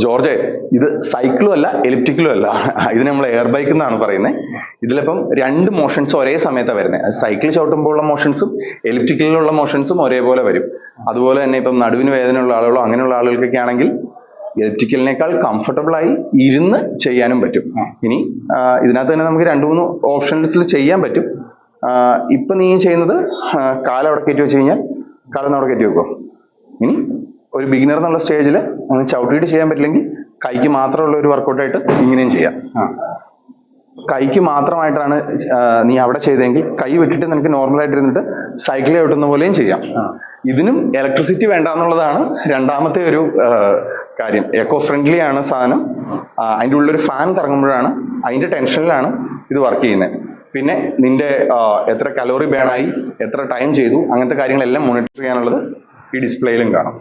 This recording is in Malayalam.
ജോർജ് ഇത് സൈക്കിളും അല്ല എലിപ്റ്റിക്കലും അല്ല. ഇതിന് നമ്മൾ എയർ ബൈക്ക് എന്നാണ് പറയുന്നത്. ഇതിലിപ്പം രണ്ട് മോഷൻസ് ഒരേ സമയത്താണ് വരുന്നത് സൈക്കിൾ ചവിട്ടുമ്പോൾ ഉള്ള മോഷൻസും എലിപ്റ്റിക്കലിലുള്ള മോഷൻസും ഒരേപോലെ വരും. അതുപോലെ തന്നെ ഇപ്പം നടുവിന് വേദനയുള്ള ആളുകളോ അങ്ങനെയുള്ള ആളുകൾക്കൊക്കെ ആണെങ്കിൽ എലിപ്റ്റിക്കലിനേക്കാൾ കംഫർട്ടബിൾ ആയി ഇരുന്ന് ചെയ്യാനും പറ്റും. ഇനി ഇതിനകത്ത് തന്നെ നമുക്ക് രണ്ട് മൂന്ന് ഓപ്ഷൻസിൽ ചെയ്യാൻ പറ്റും. ഇപ്പം നീ ചെയ്യുന്നത് കാലം അവിടെ കയറ്റി വെച്ച് കഴിഞ്ഞാൽ കാലം അവിടെ കയറ്റി വെക്കും ഇനി ഒരു ബിഗിനർ എന്നുള്ള സ്റ്റേജിൽ ഒന്ന് ചവിട്ടിയിട്ട് ചെയ്യാൻ പറ്റില്ലെങ്കിൽ കൈക്ക് മാത്രമുള്ള ഒരു വർക്കൗട്ടായിട്ട് ഇങ്ങനെയും ചെയ്യാം. കൈക്ക് മാത്രമായിട്ടാണ് നീ അവിടെ ചെയ്തതെങ്കിൽ കൈ വിട്ടിട്ട് നിനക്ക് നോർമൽ ആയിട്ട് ഇരുന്നിട്ട് സൈക്കിൾ ചവിട്ടുന്ന പോലെയും ചെയ്യാം. ഇതിനും ഇലക്ട്രിസിറ്റി വേണ്ട എന്നുള്ളതാണ് രണ്ടാമത്തെ ഒരു കാര്യം. എക്കോ ഫ്രണ്ട്ലി ആണ് സാധനം. അതിന്റെ ഉള്ളിൽ ഒരു ഫാൻ കറങ്ങുമ്പോഴാണ് അതിന്റെ ടെൻഷനിലാണ് ഇത് വർക്ക് ചെയ്യുന്നത്. പിന്നെ നിന്റെ എത്ര കലോറി ബേണായി എത്ര ടൈം ചെയ്തു അങ്ങനത്തെ കാര്യങ്ങളെല്ലാം മോണിറ്റർ ചെയ്യാനുള്ളത് ഈ ഡിസ്പ്ലേയിലും കാണാം.